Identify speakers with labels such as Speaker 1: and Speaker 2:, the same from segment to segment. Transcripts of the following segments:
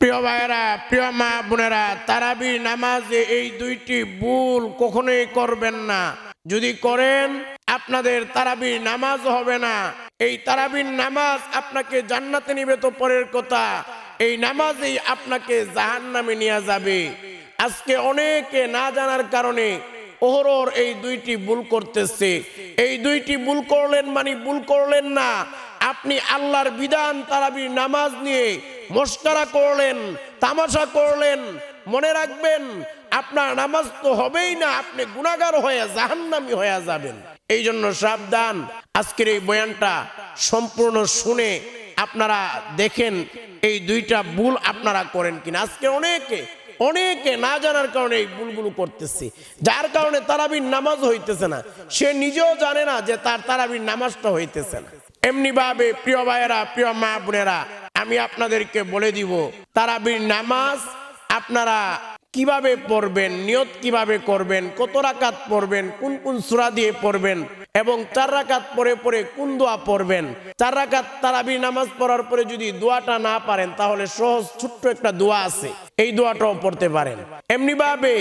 Speaker 1: প্রিয় ভাইয়েরা, প্রিয় মা বোনেরা তারাবির নামাজে এই দুইটি ভুল কখনোই করবেন না। যদি করেন, আপনাদের তারাবির নামাজ হবে না। এই তারাবির নামাজ আপনাকে জান্নাতে নিবে তো পরের কথা। এই নামাজেই আপনাকে জাহান নামে নিয়ে যাবে। আজকে অনেকে না জানার কারণে ওহরর এই দুইটি ভুল করতেছে। এই দুইটি ভুল করলেন মানে ভুল করলেন না। আপনি আল্লাহর বিধান তারাবির নামাজ নিয়ে মস্কারা করলেন, তামাশা করলেন, মনে রাখবেন, আপনার নামাজ তো হবেই না, আপনি গুণাগার হয়ে জাহান্নামি হয়ে যাবেন। এই জন্য সাবধান, আজকের এই বয়ানটা সম্পূর্ণ শুনে আপনারা দেখেন এই দুইটা ভুল আপনারা করেন কিনা। আজকে অনেকে অনেকে না জানার কারণে এই ভুলগুলো করতেছে। যার কারণে তারাবির নামাজ হইতেছে না। সে নিজেও জানে না যে তার তারাবির নামাজটা হইতেছে না। এমনি ভাবে প্রিয় ভাইয়েরা, প্রিয় মা বোনেরা, আমি আপনাদেরকে বলে দিব, তারাবির নামাজ আপনারা কীভাবে পড়বেন, নিয়ত কীভাবে করবেন, কত রাকাত পড়বেন, কোন কোন সূরা দিয়ে পড়বেন এবং চার রাকাত পরে পরে কোন দোয়া পড়বেন। চার রাকাত তারাবির নামাজ পড়ার পরে যদি দোয়াটা না পারেন, তাহলে সহজ ছোট্ট একটা দোয়া আছে। এই দোয়াটাও পড়তে পারেন। এমনি ভাবে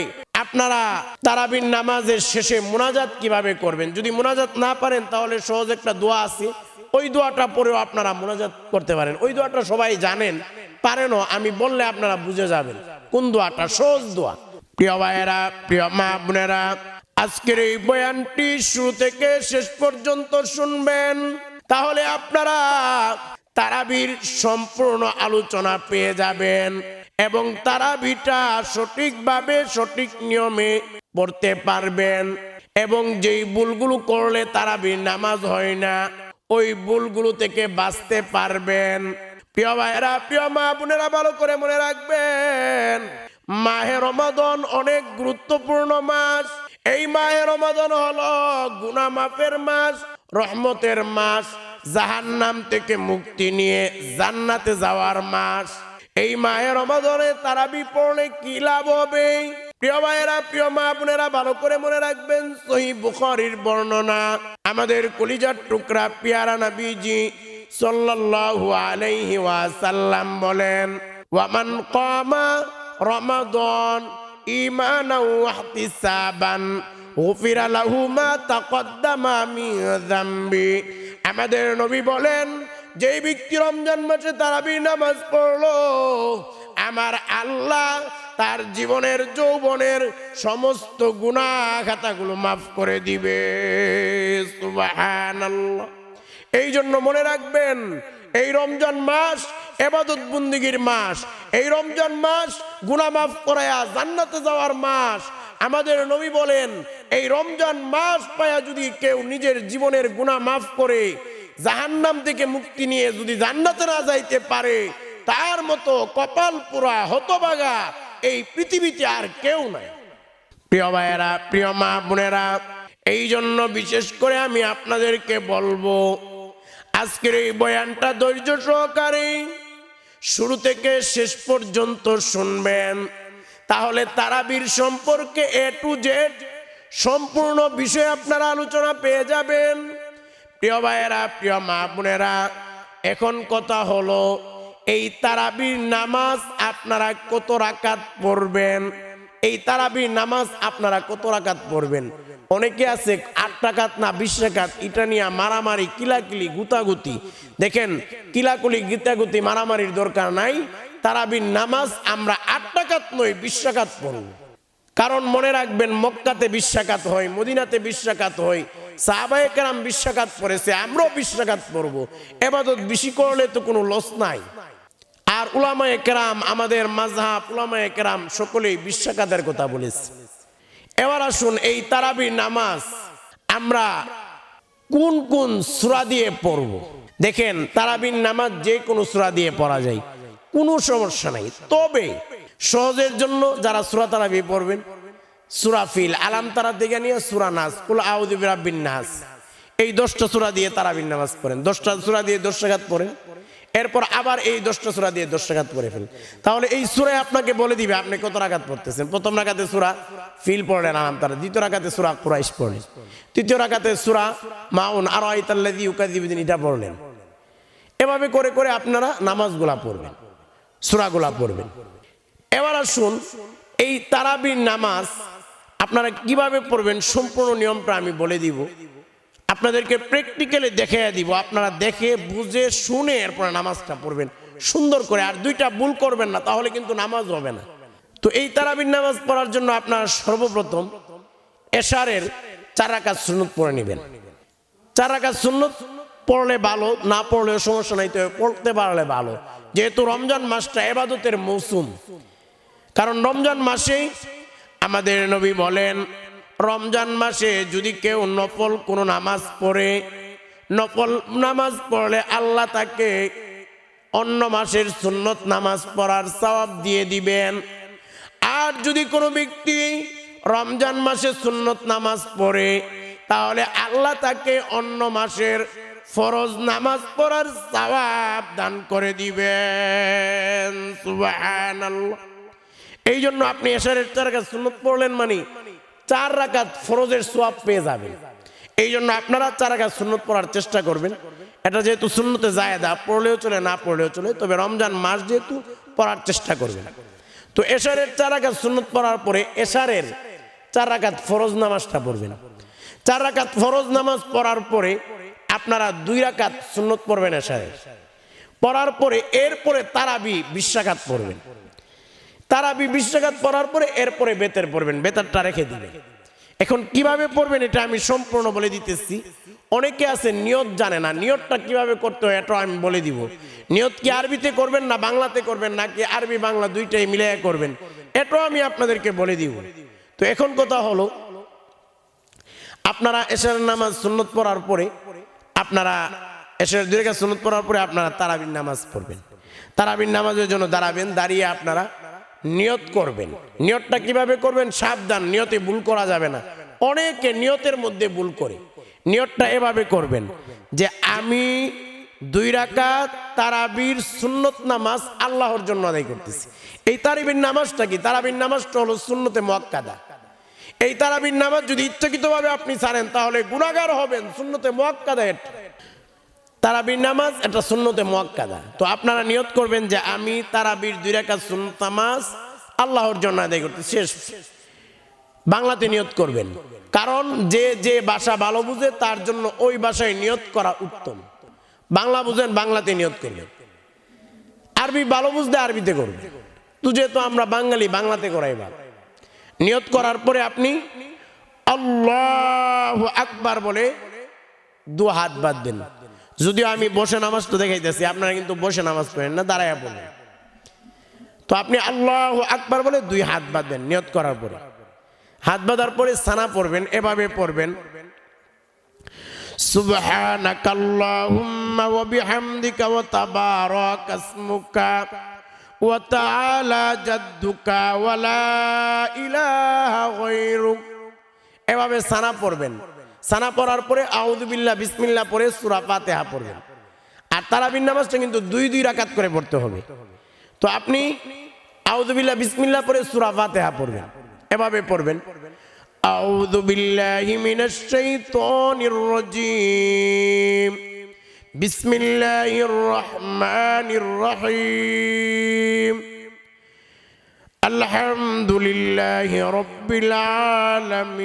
Speaker 1: আপনারা তারাবির নামাজের শেষে মোনাজাত কীভাবে করবেন? যদি মোনাজাত না পারেন, তাহলে সহজ একটা দোয়া আছে। ওই দোয়াটা পরেও আপনারা মোনাজাত করতে পারেন। ওই দোয়াটা সবাই জানেন। পারেনও, আমি বললে আপনারা বুঝে যাবেন। কোন দোয়াটা? সহজ দোয়া। প্রিয় ভাইয়েরা, প্রিয় মা বোনেরা, আজকের এই বয়ানটি শুরু থেকে শেষ পর্যন্ত শুনবেন। তাহলে আপনারা তারাবির সম্পূর্ণ আলোচনা পেয়ে যাবেন এবং তারাবিটা সঠিকভাবে সঠিক নিয়মে পড়তে পারবেন এবং যেই ভুলগুলো করলে তারাবির নামাজ হয় না ওই ভুলগুলো থেকে বাঁচতে পারবেন। প্রিয় ভাইয়েরা, প্রিয় মা বোনেরা, ভালো করে মনে রাখবেন, মাহে রমাদন অনেক গুরুত্বপূর্ণ মাস। এই মাহে রমাদন হলো গুনা মাফের মাস, রহমতের মাস, জাহান্নাম থেকে মুক্তি নিয়ে জান্নাতে যাওয়ার মাস। এই মাহে রমাদনে তারাবি পড়লে কি লাভ হবে? প্রিয় ভাইয়েরা, প্রিয় মা বোনেরা, ভালো করে মনে রাখবেন, সহি বুখারীর বর্ণনা আমাদের কলিজার টুকরা পিয়ারা নবীজি সাল্লাল্লাহু আলাইহি ওয়াসাল্লাম বলেন, ওয়ামান কামা রমাদান ঈমানাও ওয়াহতিসাবান, গুফিরা লাহু মা তাকদ্দামা মিন যামবি। আমাদের নবী বলেন, যেই ব্যক্তি রমজান মাসে তারাবি নামাজ পড়ল আমার আল্লাহ তার জীবনের, যৌবনের সমস্ত গুনাহ খাতাগুলো মাফ করে দিবে। এই জন্য মনে রাখবেন, এই রমজান মাস এবাদত বন্দিগির মাস, এই রমজান মাস গুণা মাফ করায়া জান্নাতে যাওয়ার মাস। আমাদের নবী বলেন, এই রমজান মাস পায়া যদি কেউ নিজের জীবনের গুনাহ মাফ করে, জাহান্নাম থেকে মুক্তি নিয়ে যদি জান্নাতে না যাইতে পারে তার মতো কপাল পুরা হতবাগা এই পৃথিবীতে আর কেউ নাই। প্রিয় ভাইয়েরা, প্রিয় মা বোনেরা এই জন্য বিশেষ করে আমি আপনাদেরকে বলব, আজকের এই বয়ানটা ধৈর্য সহকারে শুরু থেকে শেষ পর্যন্ত শুনবেন। তাহলে তারাবির সম্পর্কে এ টু জেড সম্পূর্ণ বিষয় আপনারা আলোচনা পেয়ে যাবেন। প্রিয় ভাইয়েরা, প্রিয় মা বোনেরা, এখন কথা হলো এই তারাবির নামাজ আপনারা কত রাকাত পড়বেন? এই তারাবির নামাজ আপনারা কত রাকাত পড়বেন? অনেকে আছে আট টাকাত না বিশ টাকাত এটা নিয়ে মারামারি, কিলাকিলি, গুতাগুতি। দেখেন, কিলাকুলি, গীতাগুতি মারামারির দরকার নাই। তারাবির নামাজ আমরা আট টাকাত নই বিশ টাকাত পড়ব। কারণ মনে রাখবেন, মক্কাতে বিশ্বাকাত হয়, মদিনাতে বিশ্বাকাত হয়, সাহাবায়ে কেরাম বিশ্বাকাত পড়েছে, আমরাও বিশ্বাকাত পড়ব। এবাদত বেশি করলে তো কোনো লস নাই। আর উলামায়ে কেরাম, আমাদের মাঝহাব উলামায়ে কেরাম সকলেই বিশ্বাকাতের কথা বলেছে। এবার আসুন এই তারাবির নামাজ আমরা কোন কোন সুরা দিয়ে পড়ব? দেখেন, তারাবির নামাজ যে কোনো সুরা দিয়ে পড়া যায়, কোনো সমস্যা নাই। তবে সহজের জন্য যারা সুরা তারাবি পড়বেন, সুরা ফিল আলাম তারা থেকে নিয়ে সুরা নাস, কুল আউদিব রাব্বিন নাস, এই দশটা সুরা দিয়ে তারাবির নামাজ পড়েন। দশটা সুরা দিয়ে দশ টাকাত পড়েন। এরপর আবার এই দশটা সুরা দিয়ে দশ টাকাত পড়ে ফেলেন। তাহলে এই সুরায় আপনাকে বলে দিবে, আপনি কত রাকাত পড়তেছেন? প্রথম রাকাতে সুরা ফিল পড়লেন আলাম তারা, দ্বিতীয় রাকাতে সুরা কুরাইশ পড়লেন। তৃতীয় রাকাতে সুরা মাউন আর আইতাল্লাদি উকাদিবিদিন এটা পড়লেন। এভাবে করে করে আপনারা নামাজগুলা পড়বেন, সুরাগুলা পড়বেন। এবার আসুন, এই তারাবির নামাজ আপনারা কীভাবে পড়বেন সম্পূর্ণ নিয়মটা আমি বলে দিব। আপনাদেরকে প্র্যাকটিক্যালি দেখে দিব। আপনারা দেখে, বুঝে, শুনে এরপরে নামাজটা পড়বেন। সুন্দর করে, আর দুইটা ভুল করবেন না, তাহলে কিন্তু নামাজ হবে না। তো এই তারাবির নামাজ পড়ার জন্য আপনারা সর্বপ্রথম এশারের চার রাকাত সুন্নত পড়ে নেবেন। চার রাকাত সুন্নত পড়লে ভালো, না পড়লেও সমস্যা নাই তো পড়তে পারলে ভালো। যেহেতু রমজান মাসটা এবাদতের মৌসুম, কারণ রমজান মাসেই আমাদের নবী বলেন রমজান মাসে যদি কেউ নফল কোনো নামাজ পড়ে, নফল নামাজ পড়লে আল্লাহ তাকে অন্য মাসের সুন্নত নামাজ পড়ার সওয়াব দিয়ে দিবেন। আর যদি কোনো ব্যক্তি রমজান মাসে সুন্নত নামাজ পড়ে, তাহলে আল্লাহ তাকে অন্য মাসের ফরজ নামাজ পড়ার সওয়াব দান করে দিবেন। এই জন্য আপনি এশারের চার রাকাত সুন্নত পড়লেন মানে চার রাকাত ফরজের সোয়াব পেয়ে যাবেন। এই জন্য আপনারা চার রাকাত সুন্নত পড়ার চেষ্টা করবেন। এটা যেহেতু সুন্নতে জায়দা, পড়লেও চলে, না পড়লেও চলে, তবে রমজান মাস যেহেতু পড়ার চেষ্টা করবেন। তো এশারের চার রাকাত সুন্নত পড়ার পরে এশারের চার রাকাত ফরজ নামাজটা পড়বেন। চার রাকাত ফরজ নামাজ পড়ার পরে আপনারা দুই রাকাত সুন্নত পড়বেন এশারের। পড়ার পরে এরপরে তারাবি বিশ্বাঘাত পড়বেন। তারাবি বিশ্বাঘাত পড়ার পরে এরপরে বেতের পড়বেন, বেতারটা রেখে দিবেন। এখন কীভাবে পড়বেন এটা আমি সম্পূর্ণ বলে দিতেছি। অনেকে আছে, নিয়ত জানে না, নিয়তটা কীভাবে করতে হয় এটা আমি বলে দিব। নিয়ত কি আরবিতে করবেন না বাংলাতে করবেন, নাকি আরবি বাংলা দুইটাই মিলিয়ে করবেন? এটাও আমি আপনাদেরকে বলে দিব। তো এখন কথা হলো, আপনারা এশার নামাজ সুন্নত পড়ার পরে, আপনারা এশার দুই রেখা সুন্নত পড়ার পরে আপনারা তারাবির নামাজ পড়বেন। তারাবির নামাজের জন্য দাঁড়াবেন, দাঁড়িয়ে আপনারা নিয়ত করবেন। নিয়তটা কীভাবে করবেন? সাবধান, নিয়তে ভুল করা যাবে না। অনেকে নিয়তের মধ্যে ভুল করে। নিয়তটা এভাবে করবেন যে আমি দুই রাকাত তারাবির সুন্নত নামাজ আল্লাহর জন্য আদায় করতেছি। এই তারাবির নামাজটা কি? তারাবির নামাজটা হলো সুন্নতে মক্কাদা এই তারাবির নামাজ যদি ইচ্ছাকৃতভাবে আপনি ছাড়েন, তাহলে গুণাগার হবেন। শূন্যতে মোয়াক্কাদা এটা। তারাবির নামাজ এটা শূন্যতে মোয়াক্কাদা। তো আপনারা নিয়ত করবেন যে আমি তারাবির দুই রেখা সুন্নত নামাজ আল্লাহর জন্য আদায় করতে শেষ। বাংলাতে নিয়ত করবেন। কারণ যে যে ভাষা ভালো বুঝে তার জন্য ওই ভাষায় নিয়ত করা উত্তম। বাংলা বুঝেন, বাংলাতে নিয়ত করবেন। আরবি ভালো বুঝতে আরবিতে করবেন। তো যেহেতু আমরা বাঙালি, বাংলাতে করাই ভালো। নিয়ত করার পরে আপনি আল্লাহ আকবার বলে দু হাত বাদ বাঁধবেন। যদিও আমি বসে নামাজ তো দেখাইতেছি আপনারা কিন্তু বসে নামাজ পড়েন না দাঁড়াইয়া পড়েন তো আপনি আল্লাহ আকবার বলে দুই হাত বাঁধবেন নিয়ত করার পরে হাত বাঁধার পরে সানা পড়বেন এভাবে পড়বেন سبحانك اللهم وبحمدك وتبارك اسمك وتعالى جدك ولا إله غيرك এভাবে সানা পড়বেন সানা পড়ার পরে আউদুবিল্লাহ বিসমিল্লাহ পরে সুরা ফাতেহা পড়বেন আর তারাবির নামাজটা কিন্তু দুই দুই রাকাত করে পড়তে হবে তো আপনি আউদুবিল্লাহ বিসমিল্লাহ পরে সুরা ফাতেহা পড়বেন এভাবে পড়বেন أعوذ بالله من الشيطان الرجيم بسم الله الرحمن الرحيم الحمد لله رب العالمين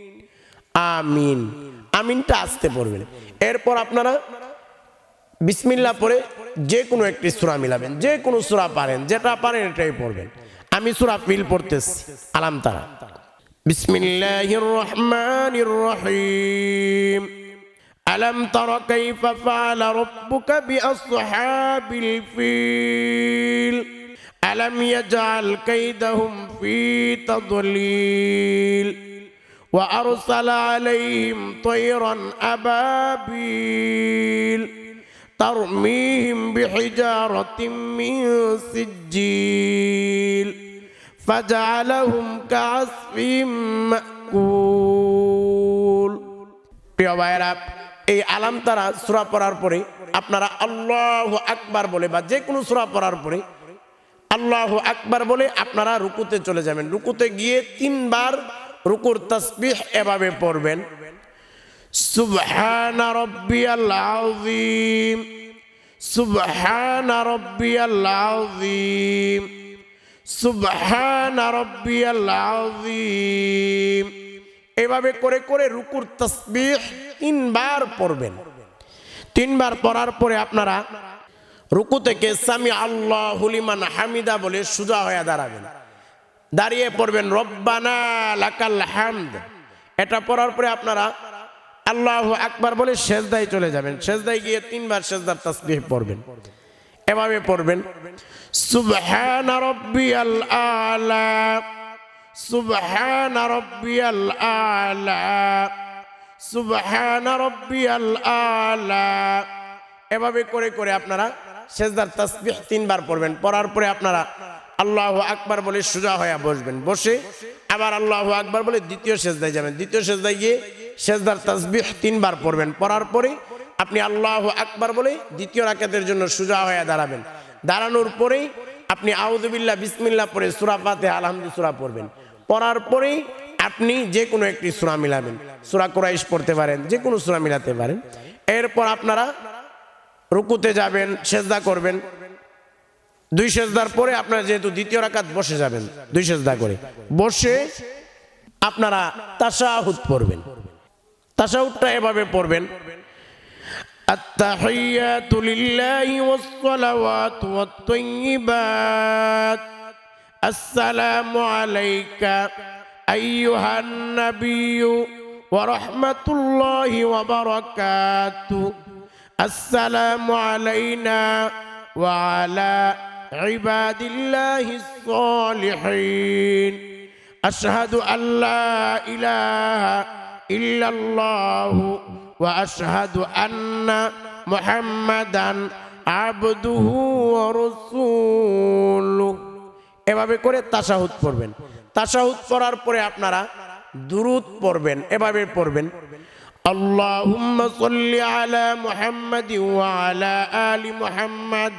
Speaker 1: আমিন। আমিনটা আসতে পড়বেন এরপর আপনারা বিসমিল্লা পরে যে কোনো একটি সুরা মিলাবেন যে কোনো সুরা পারেন, যেটা পারেন এটাই পড়বেন। আমি সুরা মিল পড়তেছি, আলাম তারা। বিসমিল্লাহির রহমানির রহিম আলম তর কাইফ ফাআলা রাব্বুকা বিআসহাবিল ফিল। আলম ইয়াজআল কাইদাহুম ফি তাদলিল। وأرسل عليهم طيرا أبابيل ترميهم بحجارة من سجيل فجعلهم كعصف مأكول প্রিয় ভাইয়েরা এই আলাম তারা সুরা পড়ার পরে আপনারা আল্লাহ আকবার বলে বা যে কোনো সুরা পড়ার পরে আল্লাহ আকবার বলে আপনারা রুকুতে চলে যাবেন রুকুতে গিয়ে তিনবার রুকুর তসবিহ এভাবে পড়বেন। সুবহান রব্বিয়াল আযীম। সুবহান রব্বিয়াল আযীম। সুবহান রব্বিয়াল আযীম। এভাবে করে করে রুকুর তসবিহ তিনবার পড়বেন। তিনবার পড়ার পরে আপনারা রুকু থেকে সামি আল্লাহ হুলিমান হামিদা বলে সুজা হয়ে দাঁড়াবেন। দাঁড়িয়ে পড়বেন, রব্বানা লাকাল হামদ। এটা পড়ার পরে আপনারা আল্লাহ আকবার বলে শেষদায় চলে যাবেন। শেষদায় গিয়ে তিনবার শেষদার তাসবিহ পড়বেন। এভাবে পড়বেন, সুবহান রব্বিয়াল আলা, সুবহান রব্বিয়াল আলা, সুবহান রব্বিয়াল আলা। এভাবে করে করে আপনারা সেজদার তাসবিহ তিনবার পড়বেন। পড়ার পরে আপনারা আল্লাহ আকবার বলে সোজা হয়ে বসবেন। বসে আবার আল্লাহ আকবার বলে দ্বিতীয় সেজদায় যাবেন। দ্বিতীয় সেজদায় গিয়ে সেজদার তাসবিহ তিনবার পড়বেন। পড়ার পরে আপনি আল্লাহ আকবার বলে দ্বিতীয় রাকাতের জন্য সোজা হয়ে দাঁড়াবেন। দাঁড়ানোর পরেই আপনি আউদুবিল্লাহ বিসমিল্লা পরে সুরা পাতে আলহামদু সুরা পড়বেন। পড়ার পরেই আপনি যে কোনো একটি সুরা মিলাবেন। সুরা কোরাইশ পড়তে পারেন যে কোনো সুরা মিলাতে পারেন। এরপর আপনারা রুকুতে যাবেন, সেজদা করবেন। দুই সেজদার পরে আপনারা যেহেতু দ্বিতীয় রাকাত বসে যাবেন দুই সেজদা করে বসে আপনারা তাশাহুদ পড়বেন তাশাহুদটা এভাবে পড়বেন التحيات لله والصلوات والطيبات السلام عليك أيها النبي ورحمة الله وبركاته السلام علينا وعلى عباد الله الصالحين أشهد أن لا إله إلا الله وأشهد أن محمدا عبده ورسوله এভাবে করে তাশাহুদ পড়বেন তাশাহুদ পড়ার পরে আপনারা দুরুদ পড়বেন এভাবে পড়বেন اللهم صل على محمد وعلى آل محمد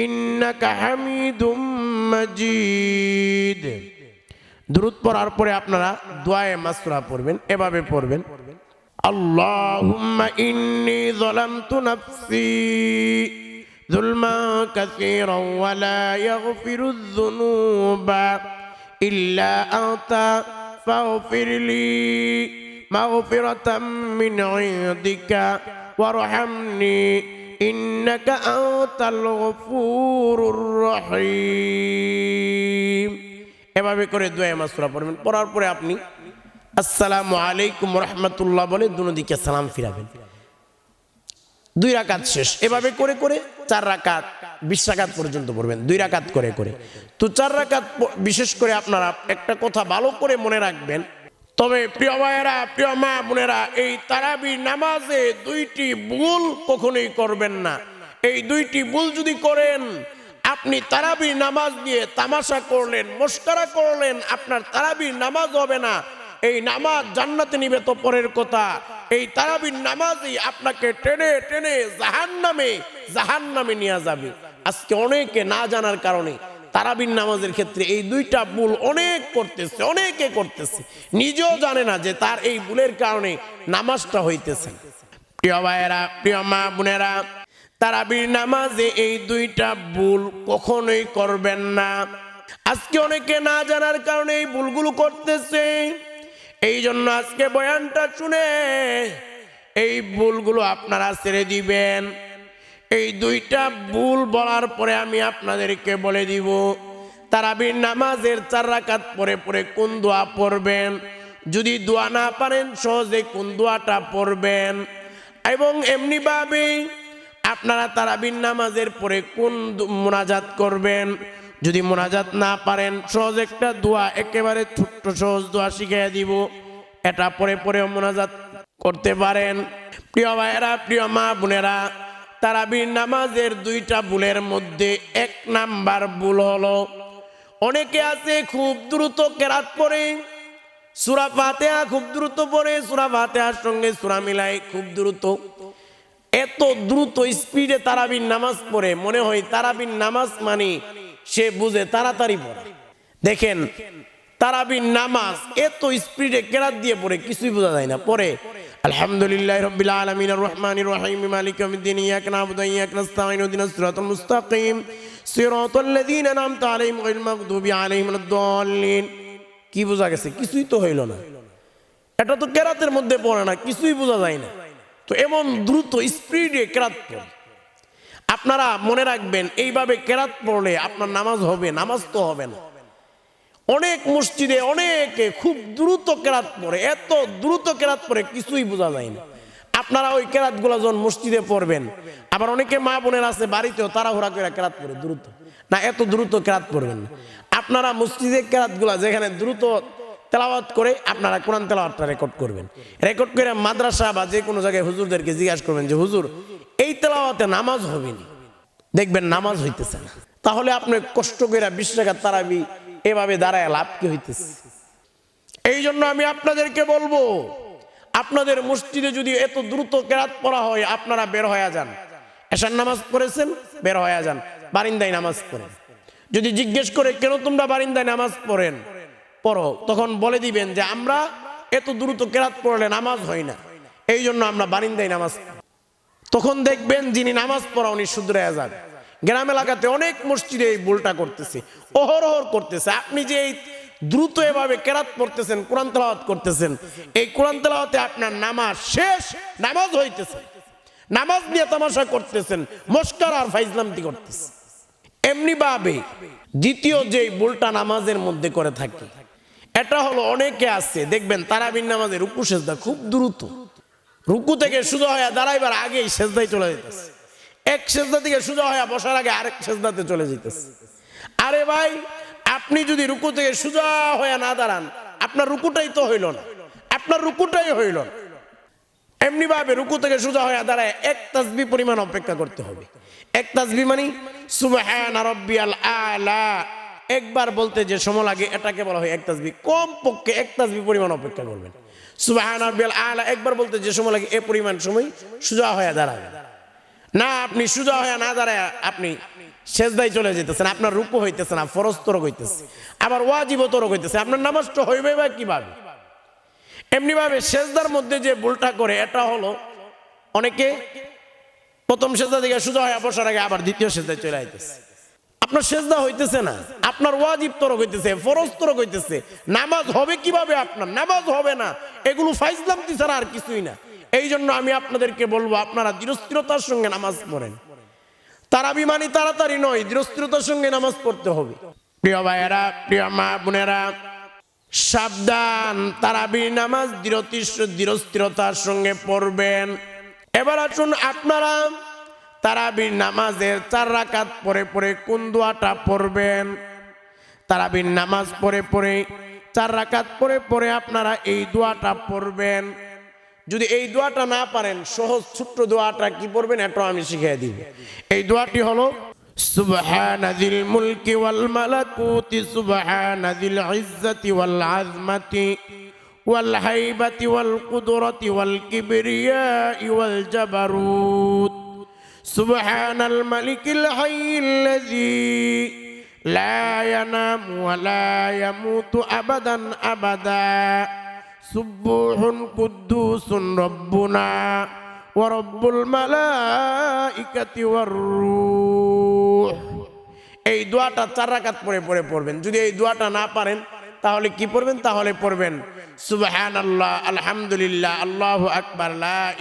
Speaker 1: ইন্নাকা হামিদুম মাজিদ। দ্রুত পড়ার পরে আপনারা দোয়ায়ে মাসরা পড়বেন, এভাবে পড়বেন। আল্লাহুম্মা ইন্নি যালামতু নাফসি যুলমা কাসীরা ওয়া লা ইয়াগফিরুয যুনুবা ইল্লা আনতা ফাগফির লি মাগফিরাতাম মিন ইনদিকা ওয়ারহামনি إنك أنت الغفور الرحيم এভাবে করে দোয়া মাসুরা পড়বেন পড়ার পরে আপনি আসসালামু আলাইকুম রহমতুল্লাহ বলে দুদিকে সালাম ফিরাবেন দুই রাকাত শেষ এভাবে করে করে চার রাকাত বিশ রাকাত পর্যন্ত পড়বেন দুই রাকাত করে করে তো চার রাকাত প- বিশেষ করে আপনারা একটা কথা ভালো করে মনে রাখবেন তবে প্রিয় ভাইয়েরা, প্রিয় মা বোনেরা, এই তারাবি নামাজে দুইটি ভুল কখনোই করবেন না। এই দুইটি ভুল যদি করেন, আপনি তারাবি নামাজ দিয়ে তামাশা করলেন মস্কারা করলেন, আপনার তারাবির নামাজ হবে না। এই নামাজ জান্নাতে নিবে তো পরের কথা। এই তারাবির নামাজই আপনাকে টেনে টেনে জাহান নামে জাহান নামে নিয়ে যাবে। আজকে অনেকে না জানার কারণে তারাবির নামাজের ক্ষেত্রে এই দুইটা ভুল অনেক করতেছে, অনেকে করতেছে। নিজেও জানে না যে তার এই ভুলের কারণে নামাজটা হইতেছে। প্রিয় ভাইয়েরা, প্রিয় মা বোনেরা, তারাবির নামাজে এই দুইটা ভুল কখনোই করবেন না। আজকে অনেকে না জানার কারণে এই ভুলগুলো করতেছে। এই জন্য আজকে বয়ানটা শুনে এই ভুলগুলো আপনারা ছেড়ে দিবেন। এই দুইটা ভুল বলার পরে আমি আপনাদেরকে বলে দিব, তারাবির নামাজের চার রাকাত পরে পরে কোন দোয়া পড়বেন? যদি দোয়া না পারেন, সহজে কোন দোয়াটা পড়বেন? এবং এমনিভাবে আপনারা তারাবির নামাজের পরে কোন মোনাজাত করবেন? যদি মোনাজাত না পারেন, সহজ একটা দোয়া, একেবারে ছোট্ট সহজ দোয়া শিখিয়ে দিব। এটা পরে পরেও মোনাজাত করতে পারেন। প্রিয় ভাইয়েরা, প্রিয় মা বোনেরা তারাবির নামাজের দুইটা ভুলের মধ্যে এক নাম্বার ভুল হলো, অনেকে আছে খুব দ্রুত কেরাত পড়ে, সুরা ফাতেহা খুব দ্রুত পড়ে, সুরা ফাতেহার সঙ্গে সুরা মিলাই খুব দ্রুত। এত দ্রুত স্পিডে তারাবির নামাজ পড়ে, মনে হয় তারাবির নামাজ মানে সে বুঝে তাড়াতাড়ি পড়ে। দেখেন, তারাবির নামাজ এত স্পিডে কেরাত দিয়ে পড়ে, কিছুই বোঝা যায় না পরে আলহামদুলিল্লাহ রাব্বিল আলামিন আর রহমানির রহিম, মালিক ইয়াউমিদ্দিন, ইয়াকা নাবুদু ওয়া ইয়াকা নাস্তাঈন, ইহদিনাস সিরাতাল মুস্তাকিম, সিরাতাল লাযীনা আন'আমতা আলাইহিম গায়রিল মাগদুবি আলাইহিম ওয়ালাদ-দাল্লিন কি বোঝা গেছে? কিছুই তো হইল না। এটা তো কেরাতের মধ্যে পড়ে না, কিছুই বোঝা যায় না। তো এমন দ্রুত স্পিডে কেরাত পড়ে। আপনারা মনে রাখবেন, এইভাবে কেরাত পড়লে আপনার নামাজ হবে, নামাজ তো হবে না। অনেক মসজিদে অনেকে খুব দ্রুত কেরাত পড়ে, এত দ্রুত কেরাত পড়ে কিছুই বোঝা যায় না। আপনারা ওই কেরাতগুলো যখন মসজিদে পড়বেন, আবার অনেকে মা বোনের আছে বাড়িতেও তারা তাড়াহুড়া করে কেরাত পড়ে, দ্রুত। না, এত দ্রুত কেরাত পড়বেন না। আপনারা মসজিদে কেরাতগুলা যেখানে দ্রুত তেলাওয়াত করে, আপনারা কোরআন তেলাওয়াতটা রেকর্ড করবেন। রেকর্ড করে মাদ্রাসা বা যে কোনো জায়গায় হুজুরদেরকে জিজ্ঞাসা করবেন যে, হুজুর, এই তেলাওয়াতে নামাজ হবে নি দেখবেন নামাজ হইতেছে না। তাহলে আপনি কষ্ট করে বিশ টাকা তারাবি এভাবে দাঁড়ায় লাভ কি হইতেছে? এই জন্য আমি আপনাদেরকে বলব, আপনাদের মসজিদে যদি এত দ্রুত কেরাত পড়া হয়, আপনারা বের হয়ে যান। এসার নামাজ পড়েছেন, বের হয়ে যান। বারিন্দায় নামাজ পড়েন। যদি জিজ্ঞেস করে, কেন তোমরা বারিন্দায় নামাজ পড়েন? পড়ো। তখন বলে দিবেন যে, আমরা এত দ্রুত কেরাত পড়লে নামাজ হয় না। এই জন্য আমরা বারিন্দায় নামাজ। তখন দেখবেন যিনি নামাজ পড়া, উনি শুধরে যান। গ্রাম এলাকাতে অনেক মসজিদে এই ভুলটা করতেছে অহরহর করতেছে। আপনি যে এই দ্রুত এভাবে কেরাত পড়তেছেন, কোরআন তেলাওয়াত করতেছেন, এই কোরআন তেলাওয়াতে আপনার নামাজ শেষ, নামাজ হইতেছে। নামাজ নিয়ে তামাশা করতেছেন, মস্কার আর ফাইজলামতি করতেছে। এমনি ভাবে দ্বিতীয় যে ভুলটা নামাজের মধ্যে করে থাকে, এটা হলো অনেকে আছে, দেখবেন তারাবিন নামাজের রুকু, সেজদা খুব দ্রুত। রুকু থেকে সোজা হয়ে দাঁড়াইবার আগেই সেজদায় চলে যেতেছে এক সেজদা থেকে সোজা হয়ে বসার আগে আরেক সেজদাতে চলে যেতেছে আরে ভাই, আপনি যদি রুকু থেকে সোজা হয়ে না দাঁড়ান, আপনার রুকুটাই তো হইল না। আপনার রুকুটাই হইল না। এমনি ভাবে রুকু থেকে সোজা হয়ে দাঁড়ায় এক তাসবি পরিমাণ অপেক্ষা করতে হবে। এক তাসবি মানে সুবহান রাব্বিয়াল আলা। একবার বলতে যে সময় লাগে, এটাকে বলা হয় এক তাসবি কম পক্ষে এক তাসবি পরিমাণ অপেক্ষা করবেন। সুবহান রাব্বিয়াল আলা, একবার বলতে যে সময় লাগে, এ পরিমাণ সময় সোজা হয়ে দাঁড়াবেন না, আপনি সোজা হয়ে না দাঁড়ায় আপনি সেজদায় চলে যেতেছেন আপনার রুকু হইতেছে না, ফরজ তরক হইতেছে, আবার ওয়াজিব তরক হইতেছে, আপনার নামাজটা হইবে বা কীভাবে? এমনি ভাবে সেজদার মধ্যে যে ভুলটা করে, এটা হলো অনেকে প্রথম সেজদা থেকে সোজা হয়ে বসার আগে আবার দ্বিতীয় সেজদায় চলে আইতেছে। আপনার সেজদা হইতেছে না, আপনার ওয়াজিব তরক হইতেছে, ফরজ তরক হইতেছে, নামাজ হবে কীভাবে আপনার? নামাজ হবে না, এগুলো ফাইজলামতি ছাড়া আর কিছুই না। এই জন্য আমি আপনাদেরকে বলব, আপনারা দৃঢ়স্থিরতার সঙ্গে নামাজ পড়েন। তারা বিমানি তাড়াতাড়ি নয় দৃঢ়স্থিরতার সঙ্গে নামাজ পড়তে হবে। প্রিয় ভাইয়েরা, প্রিয় মা বোনেরা, সাবধান তারাবির নামাজ দৃঢ় দৃঢ়স্থিরতার সঙ্গে পড়বেন। এবার আসুন আপনারা তারাবির নামাজের চার রাকাত পরে পরে কোন দোয়াটা পড়বেন? তারাবির নামাজ পড়ে পড়ে চার রাকাত পরে পরে আপনারা এই দোয়াটা পড়বেন। যদি এই দোয়াটা না পারেন সহজ ছোট্ট দোয়াটা কি পড়বেন এটাও আমি শিখিয়ে দিব এই দোয়াটি হলো সুবহান যিল মুলকি ওয়াল মালাকুতি সুবহান যিল ইজ্জতি ওয়াল আযমাতি ওয়াল হাইবাতি ওয়াল কুদরতি ওয়াল কিবরিয়াই ওয়াল জাবারুত سبحان الملك الحي الذي لا ينام ولا يموت أبدا أبدا সুব্বুহ কুদ্দুসুন রব্বুনা ওয়ারব্বুল মালাইকাতি ওয়াররূহ এই দোয়াটা চার রাকাত পরে পরে পড়বেন। যদি এই দোয়াটা না পারেন, তাহলে কি পড়বেন? তাহলে পড়বেন সুবহান আল্লাহ আলহামদুলিল্লাহ, আল্লাহ আকবার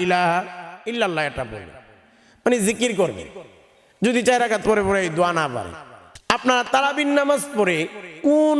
Speaker 1: ইলাহা ইল্লাল্লাহ, এটা পড়বেন। মানে জিকির করবেন। যদি চার রাকাত পরে পরে এই দোয়া না পারেন। আপনারা তারাবিন নামাজ পড়ে কোন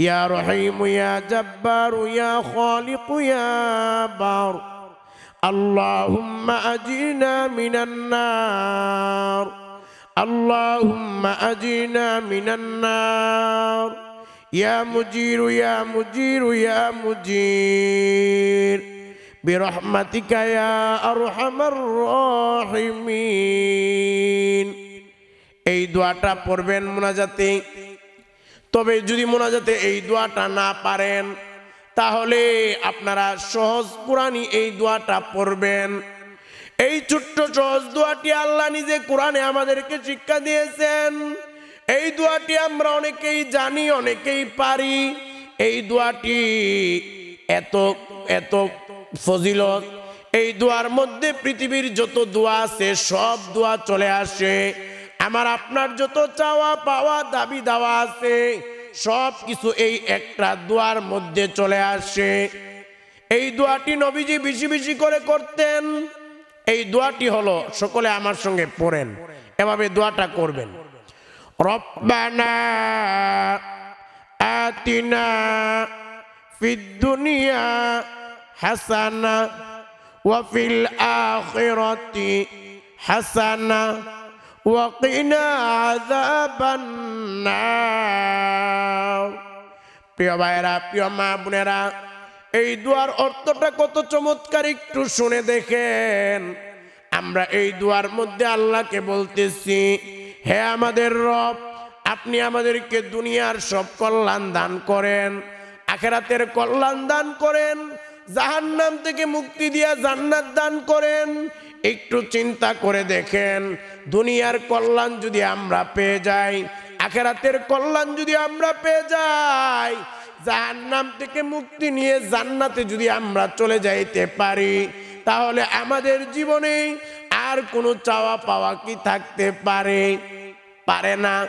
Speaker 1: يا رحيم يا جبار يا خالق يا بار اللهم أجينا من النار اللهم أجينا من النار يا مجير يا مجير يا مجير برحمتك يا أرحم الراحمين এই দোয়াটা পড়বেন মোনাজাতে তবে যদি মোনাজাতে এই দোয়াটা না পারেন, তাহলে আপনারা সহজ কোরআনই এই দোয়াটা পড়বেন। এই ছোট্ট সহজ দোয়াটি আল্লাহ নিজে কোরআনে আমাদেরকে শিক্ষা দিয়েছেন। এই দোয়াটি আমরা অনেকেই জানি, অনেকেই পারি। এই দোয়াটি এত এত ফজিলত। এই দোয়ার মধ্যে পৃথিবীর যত দোয়া আছে, সব দোয়া চলে আসে। আমার আপনার যত চাওয়া পাওয়া, দাবি দাওয়া আছে, সব কিছু এই একটা দোয়ার মধ্যে চলে আসে। এই দোয়াটি নবীজি বেশি বেশি করে করতেন। এই দোয়াটি হলো, সকলে আমার সঙ্গে পড়েন, এভাবে দোয়াটা করবেন। রব্বানা আতিনা ফিদ্দুনিয়া হাসানা ওয়াফিল আখিরাতি হাসানা। وقنا عذاب النار প্রিয় ভাইয়েরা প্রিয় মা বোনেরা এই দুয়ার অর্থটা কত চমৎকার একটু শুনে দেখেন আমরা এই দুয়ার মধ্যে আল্লাহকে বলতেছি হে আমাদের রব আপনি আমাদেরকে দুনিয়ার সব কল্যাণ দান করেন আখেরাতের কল্যাণ দান করেন জাহান্নাম থেকে মুক্তি দিয়া জান্নাত দান করেন একটু চিন্তা করে দেখেন, দুনিয়ার কল্যাণ যদি আমরা পেয়ে যাই, আখেরাতের কল্যাণ যদি আমরা পেয়ে যাই যার নাম থেকে মুক্তি নিয়ে জান্নাতে যদি আমরা চলে যাইতে পারি, তাহলে আমাদের জীবনে আর কোনো চাওয়া পাওয়া কি থাকতে পারে? পারে না।